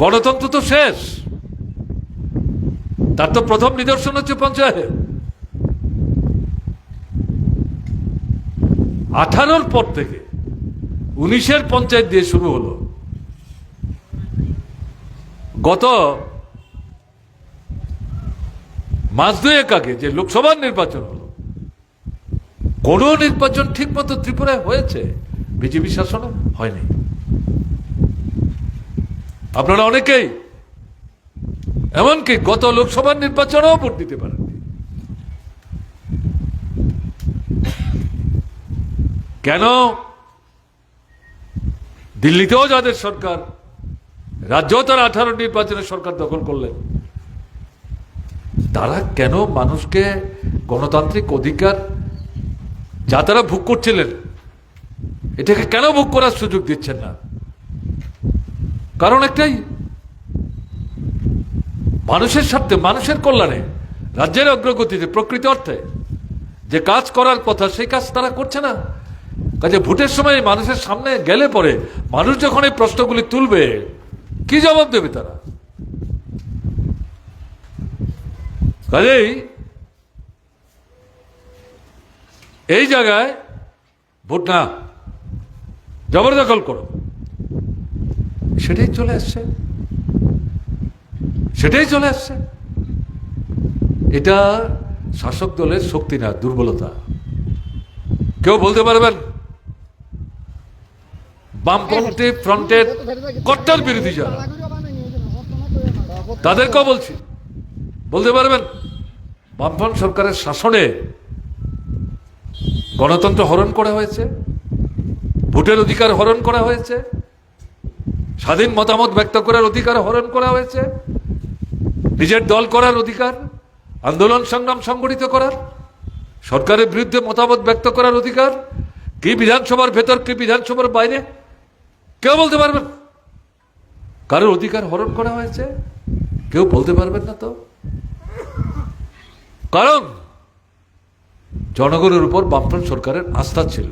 গণতন্ত্র তো শেষ। তার তো প্রথম নিদর্শন হচ্ছে পঞ্চায়েত। আঠারোর পর থেকে উনিশের পঞ্চায়েত দিয়ে শুরু হলো। গত মাস দুয়েক আগে যে লোকসভার নির্বাচন হলো, কোন নির্বাচন ঠিক মতো ত্রিপুরায় হয়েছে? বিজেপি শাসনে হয়নি। আপনারা অনেকেই, এমনকি গত লোকসভার নির্বাচনেও ভোট দিতে পারেন কেন? দিল্লিতেও যাদের সরকার, রাজ্যও তারা আঠারো নির্বাচনের সরকার দখল করলেন। তারা কেন মানুষকে গণতান্ত্রিক অধিকার, যা তারা ভোগ করছিলেন, এটাকে কেন ভোগ করার সুযোগ দিচ্ছেন না? কারণ একটাই, মানুষের স্বার্থে, মানুষের কল্যাণে, রাজ্যের অগ্রগতিতে প্রকৃত অর্থে যে কাজ করার কথা সেই কাজ তারা করছে না। কাজে ভোটের সময় মানুষের সামনে গেলে পরে মানুষ যখন এই প্রশ্নগুলি তুলবে, কি জবাব দেবে তারা? কাজেই এই জায়গায় ভোট না, জবরদখল করো। সেটাই চলে আসছে। সেটাই চলে আসছে। এটা শাসক দলের শক্তি না, দুর্বলতা। কেউ বলতে পারবেন? বামপন্থী ফ্রন্টের কট্টর বিরোধী যারা, তাদেরকেও বলছি। বলতে পারবেন? বামফ্রন্ট সরকারের শাসনে গণতন্ত্র হরণ করা হয়েছে, ভোটের অধিকার হরণ করা হয়েছে স্বাধীন মতামত ব্যক্ত করার অধিকার হরণ করা হয়েছে। নিজের দল করার অধিকার, আন্দোলন সংগ্রাম সংগঠিত করার, সরকারের বিরুদ্ধে মতামত ব্যক্ত করার অধিকার, কি বিধানসভার ভেতর, কি বিধানসভার বাইরে, কেউ বলতে পারবেন কারোর অধিকার হরণ করা হয়েছে, কেউ বলতে পারবেন না তো। কারণ জনগণের উপর বামফ্রন্ট সরকারের আস্থা ছিল।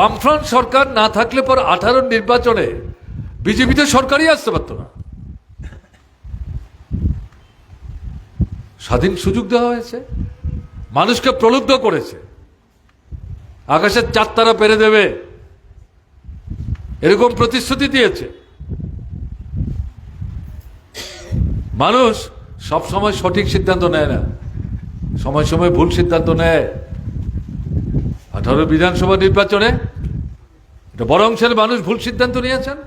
বামফ্রন্ট সরকার না থাকলে পর আঠারো নির্বাচনে বিজেপিতে সরকারই আসতে পারত না। স্বাধীন সুযোগ দেওয়া হয়েছে, মানুষকে প্রলুব্ধ করেছে। আকাশের চার তারা পেরে দেবে, এরকম প্রতিশ্রুতি দিয়েছে। মানুষ সব সময় সঠিক সিদ্ধান্ত নেয় না, সময় সময় ভুল সিদ্ধান্ত নেয়। আঠারো বিধানসভা নির্বাচনে বড় অংশের মানুষ ভুল সিদ্ধান্ত নিয়েছেন।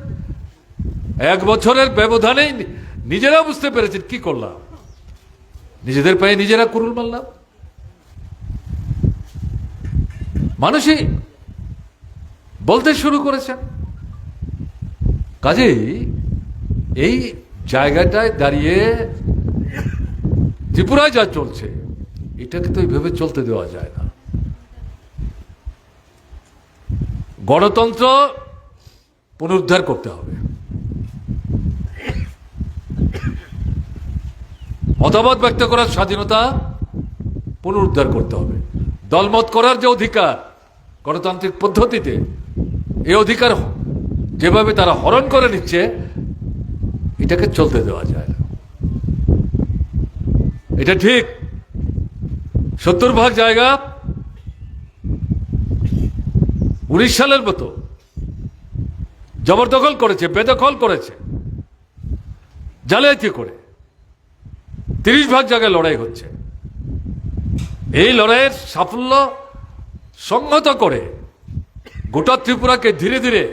এক বছরের ব্যবধানেই নিজেরা বুঝতে পেরেছেন কি করলাম। নিজেদের পায়ে নিজেরা কুরুল মারলাম। মানুষই বলতে শুরু করেছেন। কাজেই এই জায়গাটায় দাঁড়িয়ে ত্রিপুরায় যা চলছে, এটাকে তো এইভাবে চলতে দেওয়া যায় না। গণতন্ত্র পুনরুদ্ধার করতে হবে। মতামত ব্যক্ত করার স্বাধীনতা পুনরুদ্ধার করতে হবে। দলমত করার যে অধিকার গণতান্ত্রিক পদ্ধতিতে এই অধিকার যেভাবে তারা হরণ করে নিচ্ছে, এটাকে চলতে দেওয়া যায় না। এটা ঠিক। সত্তর ভাগ জায়গা উনিশ সালের মতো জবরদখল করেছে, বেদখল করেছে, জালিয়াতি করে। তিরিশ ভাগ জায়গায় লড়াই হচ্ছে। এই লড়াইয়ের সাফল্য সংহত করে গোটা ত্রিপুরাকে ধীরে ধীরে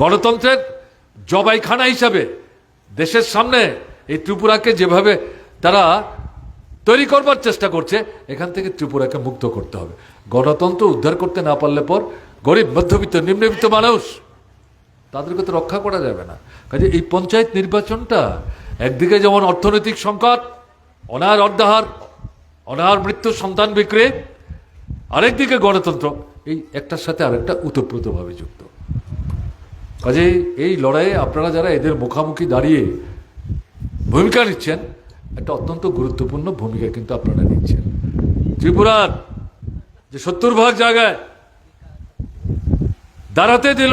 গণতন্ত্রের জবাইখানা হিসাবে দেশের সামনে এই ত্রিপুরাকে যেভাবে তারা তৈরি করবার চেষ্টা করছে, এখান থেকে ত্রিপুরাকে মুক্ত করতে হবে। গণতন্ত্র উদ্ধার করতে না পারলে পর গরিব, মধ্যবিত্ত, নিম্নবিত্ত মানুষ তাদেরকে তো রক্ষা করা যাবে না। কাজে এই পঞ্চায়েত নির্বাচনটা একদিকে যেমন অর্থনৈতিক সংকট অনার অর্ধাহার, অনাহার মৃত্যু সন্তান বিক্রি, আরেকদিকে গণতন্ত্র, এই একটার সাথে আরেকটা উতপ্রোতভাবে যুক্ত। কাজে এই লড়াইয়ে আপনারা যারা এদের মুখামুখি দাঁড়িয়ে ভূমিকা নিচ্ছেন একটা অত্যন্ত গুরুত্বপূর্ণ ভূমিকা কিন্তু আপনারা নিচ্ছেন। ত্রিপুরার যে সত্তর ভাগ জায়গায় দাঁড়াতে দিল